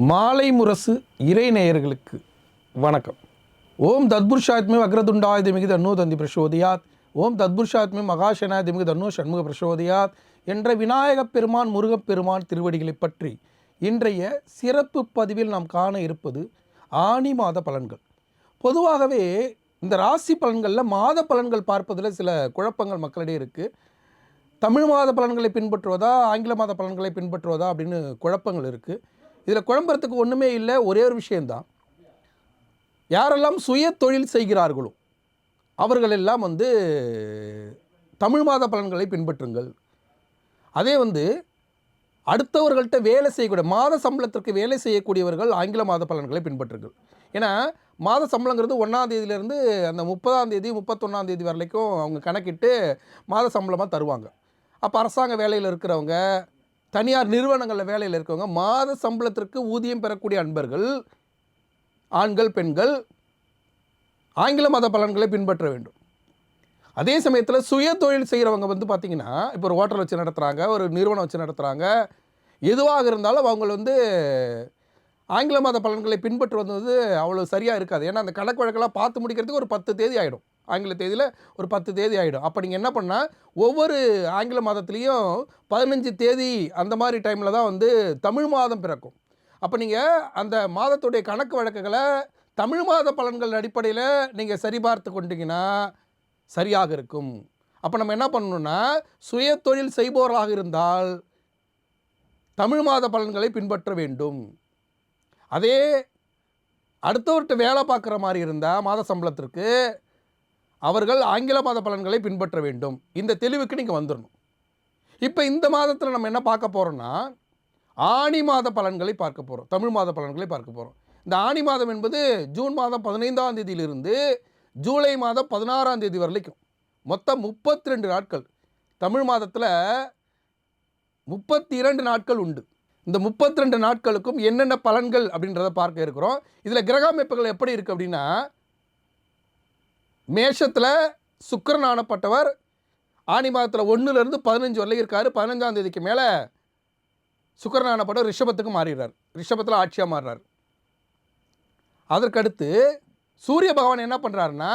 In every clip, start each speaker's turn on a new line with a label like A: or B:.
A: மாலை முரசு இறை நேயர்களுக்கு வணக்கம். ஓம் தத்புருஷாத்மே அக்ரதுண்டாய திமிகு தன்னோ தந்தி பிரசோதியாத். ஓம் தத்புருஷாத்மே மகாசனாய திமிகு தன்னோ சண்முக பிரசோதியாத் என்ற விநாயகப் பெருமான் முருகப் பெருமான் திருவடிகளைப் பற்றி இன்றைய சிறப்பு பதிவில் நாம் காண இருப்பது ஆனி மாத பலன்கள். பொதுவாகவே இந்த ராசி பலன்களில் மாத பலன்கள் பார்ப்பதில் சில குழப்பங்கள் மக்களிடையே இருக்குது தமிழ் மாத பலன்களை பின்பற்றுவதா ஆங்கில மாத பலன்களை பின்பற்றுவதா அப்படின்னு குழப்பங்கள் இருக்குது இதில் குழம்புறதுக்கு ஒன்றுமே இல்லை ஒரே ஒரு விஷயந்தான் யாரெல்லாம் சுய தொழில் செய்கிறார்களோ அவர்களெல்லாம் வந்து தமிழ் மாத பலன்களை பின்பற்றுங்கள். அதே வந்து அடுத்தவர்கள்ட்ட வேலை செய்யக்கூடிய மாத சம்பளத்திற்கு வேலை செய்யக்கூடியவர்கள் ஆங்கில மாத பலன்களை பின்பற்றுங்கள். ஏன்னா மாத சம்பளங்கிறது ஒன்றாம் தேதியிலேருந்து அந்த முப்பதாம் தேதி முப்பத்தொன்னாம் தேதி வரைக்கும் அவங்க கணக்கிட்டு மாத சம்பளமாக தருவாங்க. அப்போ அரசாங்க வேலையில் இருக்கிறவங்க தனியார் நிறுவனங்களில் வேலையில் இருக்கவங்க மாத சம்பளத்திற்கு ஊதியம் பெறக்கூடிய அன்பர்கள் ஆண்கள் பெண்கள் ஆங்கில மத பலன்களை பின்பற்ற வேண்டும். அதே சமயத்தில் சுய தொழில் செய்கிறவங்க வந்து பார்த்திங்கன்னா இப்போ ஒரு ஹோட்டல் வச்சு நடத்துகிறாங்க ஒரு நிறுவனம் வச்சு நடத்துகிறாங்க எதுவாக இருந்தாலும் அவங்க வந்து ஆங்கில மத பலன்களை பின்பற்றுவது வந்து அவ்வளோ சரியாக இருக்காது. ஏன்னா அந்த கணக்கு வழக்கெல்லாம் பார்த்து முடிக்கிறதுக்கு ஒரு பத்து தேதி ஆகிடும் ஆங்கில தேதியில் ஒரு பத்து தேதி ஆகிடும் அப்போ நீங்கள் என்ன பண்ணால் ஒவ்வொரு ஆங்கில மாதத்துலேயும் பதினஞ்சு தேதி அந்த மாதிரி டைமில் தான் வந்து தமிழ் மாதம் பிறக்கும். அப்போ நீங்கள் அந்த மாதத்துடைய கணக்கு வழக்குகளை தமிழ் மாத பலன்கள் அடிப்படையில் நீங்கள் சரிபார்த்து கொண்டீங்கன்னா சரியாக இருக்கும். அப்போ நம்ம என்ன பண்ணணும்னா சுய தொழில் செய்பவராக இருந்தால் தமிழ் மாத பலன்களை பின்பற்ற வேண்டும். அதே அடுத்தவர்கிட்ட வேலை பார்க்குற மாதிரி இருந்தால் மாத சம்பளத்திற்கு அவர்கள் ஆங்கில மாத பலன்களை பின்பற்ற வேண்டும். இந்த தெளிவுக்கு நீங்கள் வந்துடணும் இப்போ இந்த மாதத்தில் நம்ம என்ன பார்க்க போகிறோம்னா ஆணி மாத பலன்களை பார்க்க போகிறோம் தமிழ் மாத பலன்களை பார்க்க போகிறோம் இந்த ஆணி மாதம் என்பது ஜூன் மாதம் பதினைந்தாம் தேதியிலிருந்து ஜூலை மாதம் பதினாறாம் தேதி வரைக்கும். மொத்தம் முப்பத்தி ரெண்டு நாட்கள். தமிழ் மாதத்தில் முப்பத்தி இரண்டு நாட்கள் உண்டு. இந்த முப்பத்தி ரெண்டு நாட்களுக்கும் என்னென்ன பலன்கள் அப்படின்றத பார்க்க இருக்கிறோம். இதில் கிரக அமைப்புகள் எப்படி இருக்குது அப்படின்னா மேஷத்தில் சுக்கரன் ஆனப்பட்டவர். ஆனி மாதத்தில் ஒன்றுலேருந்து பதினஞ்சு வரலையும் இருக்கார். பதினஞ்சாம் தேதிக்கு மேலே சுக்கரன் ஆனப்பட்டவர் ரிஷபத்துக்கு மாறிடுறார். ரிஷபத்தில் ஆட்சியாக மாறுறார். அதற்கடுத்து சூரிய பகவான் என்ன பண்ணுறாருன்னா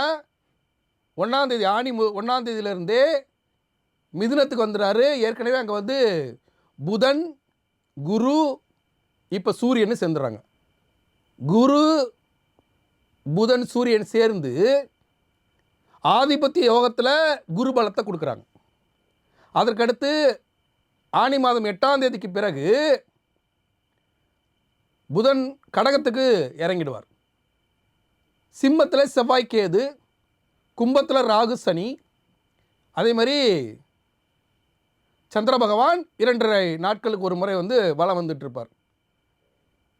A: ஒன்றாந்தேதி ஆணி மு ஒன்றாந்தேதியிலேருந்தே மிதுனத்துக்கு வந்துடுறாரு. ஏற்கனவே அங்கே வந்து புதன் குரு இப்போ சூரியன் சேர்ந்துடுறாங்க. குரு புதன் சூரியன் சேர்ந்து ஆதிபத்திய யோகத்தில் குரு பலத்தை கொடுக்குறாங்க. அதற்கடுத்து ஆனி மாதம் எட்டாம் தேதிக்கு பிறகு புதன் கடகத்துக்கு இறங்கிடுவார். சிம்மத்தில் செவ்வாய் கேது கும்பத்தில் ராகு சனி அதே மாதிரி சந்திர பகவான் இரண்டரை நாட்களுக்கு ஒரு முறை வந்து வலம் வந்துட்டு இருப்பார்.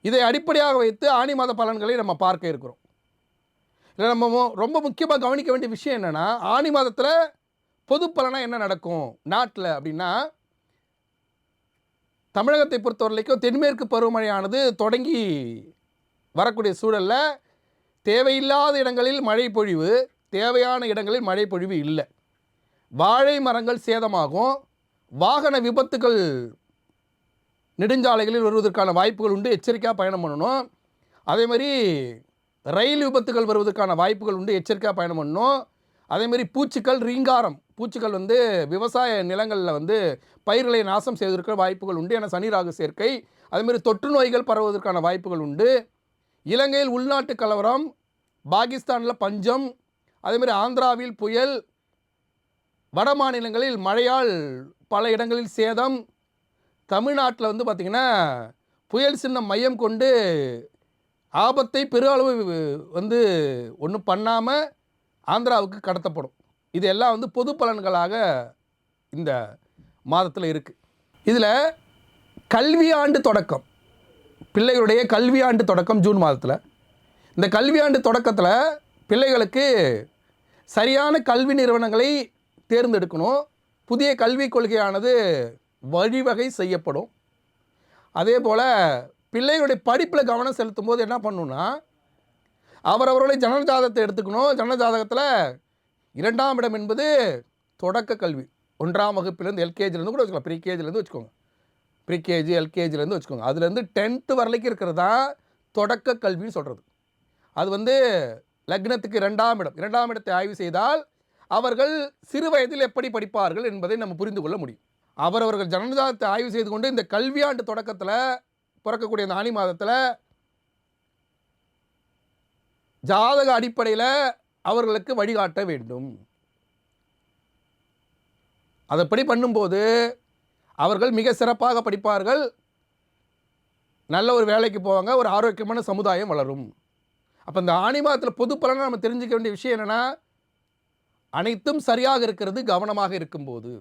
A: இதை அடிப்படையாக வைத்து ஆணி மாத பலன்களை நம்ம பார்க்க இருக்கிறோம். இல்லை நம்ம ரொம்ப முக்கியமாக கவனிக்க வேண்டிய விஷயம் என்னென்னா ஆணி மாதத்தில் பொது பலனாக என்ன நடக்கும்? நாட்டில் அப்படின்னா தமிழகத்தை பொறுத்த வரைக்கும் தென்மேற்கு பருவமழையானது தொடங்கி வரக்கூடிய சூழலில் தேவையில்லாத இடங்களில் மழை பொழிவு தேவையான இடங்களில் மழை பொழிவு இல்லை. வாழை மரங்கள் சேதமாகும். வாகன விபத்துகள் நெடுஞ்சாலைகளில் வருவதற்கான வாய்ப்புகள் உண்டு. எச்சரிக்கையாக பயணம் பண்ணணும். அதே மாதிரி ரயில் விபத்துகள் வருவதற்கான வாய்ப்புகள் உண்டு எச்சரிக்கையாக பயணம் பண்ணணும் அதேமாரி பூச்சிக்கள் பூச்சிகள் ரீங்காரம். பூச்சிகள் வந்து விவசாய நிலங்களில் வந்து பயிர்களை நாசம் செய்வதற்கு வாய்ப்புகள் உண்டு என சனி ராகு சேர்க்கை. அதேமாரி தொற்று நோய்கள் பரவுவதற்கான வாய்ப்புகள் உண்டு. இலங்கையில் உள்நாட்டு கலவரம் பாகிஸ்தானில் பஞ்சம் அதேமாரி ஆந்திராவில் புயல் வட மாநிலங்களில் மழையால் பல இடங்களில் சேதம். தமிழ்நாட்டில் வந்து பார்த்திங்கன்னா புயல் சின்னம் மையம் கொண்டு ஆபத்தை பெரு அளவு வந்து ஒன்றும் பண்ணாமல் ஆந்திராவுக்கு கடத்தப்படும். இது எல்லாம் வந்து பொது பலன்களாக இந்த மாதத்தில் இருக்குது இதில் கல்வியாண்டு தொடக்கம். பிள்ளைகளுடைய கல்வியாண்டு தொடக்கம் ஜூன் மாதத்தில். இந்த கல்வியாண்டு தொடக்கத்தில் பிள்ளைகளுக்கு சரியான கல்வி நிறுவனங்களை தேர்ந்தெடுக்கணும். புதிய கல்விக் கொள்கையானது வழிவகை செய்யப்படும். அதே போல் பிள்ளைகளுடைய படிப்பில் கவனம் செலுத்தும் போது என்ன பண்ணணும்னா அவரவர்களுடைய ஜனன ஜாதகத்தை எடுத்துக்கணும். ஜனன ஜாதகத்தில் இரண்டாம் இடம் என்பது தொடக்க கல்வி. ஒன்றாம் வகுப்பிலேருந்து எல்கேஜிலேருந்து கூட வச்சுக்கலாம். ப்ரீகேஜிலேருந்து வச்சுக்கோங்க. ப்ரீகேஜி எல்கேஜிலேருந்து வச்சுக்கோங்க. அதுலேருந்து டென்த்து வரலைக்கு இருக்கிறது தான் தொடக்க கல்வின்னு சொல்கிறது அது வந்து லக்னத்துக்கு இரண்டாம் இடம். இரண்டாம் இடத்தை ஆய்வு செய்தால் அவர்கள் சிறு வயதில் எப்படி படிப்பார்கள் என்பதை நம்ம புரிந்து கொள்ள முடியும். அவரவர்கள் ஜனநாதத்தை ஆய்வு செய்து கொண்டு இந்த கல்வியாண்டு தொடக்கத்தில் பிறக்கக்கூடிய இந்த ஆணி மாதத்தில் ஜாதக அடிப்படையில் அவர்களுக்கு வழிகாட்ட வேண்டும். அதைப்படி பண்ணும்போது அவர்கள் மிக சிறப்பாக படிப்பார்கள். நல்ல ஒரு வேலைக்கு போவாங்க ஒரு ஆரோக்கியமான சமுதாயம் வளரும். அப்போ இந்த ஆணி மாதத்தில் பொது பலனை நம்ம தெரிஞ்சுக்க வேண்டிய விஷயம் என்னென்னா அனைத்தும் சரியாக இருக்கிறது கவனமாக இருக்கும்போது.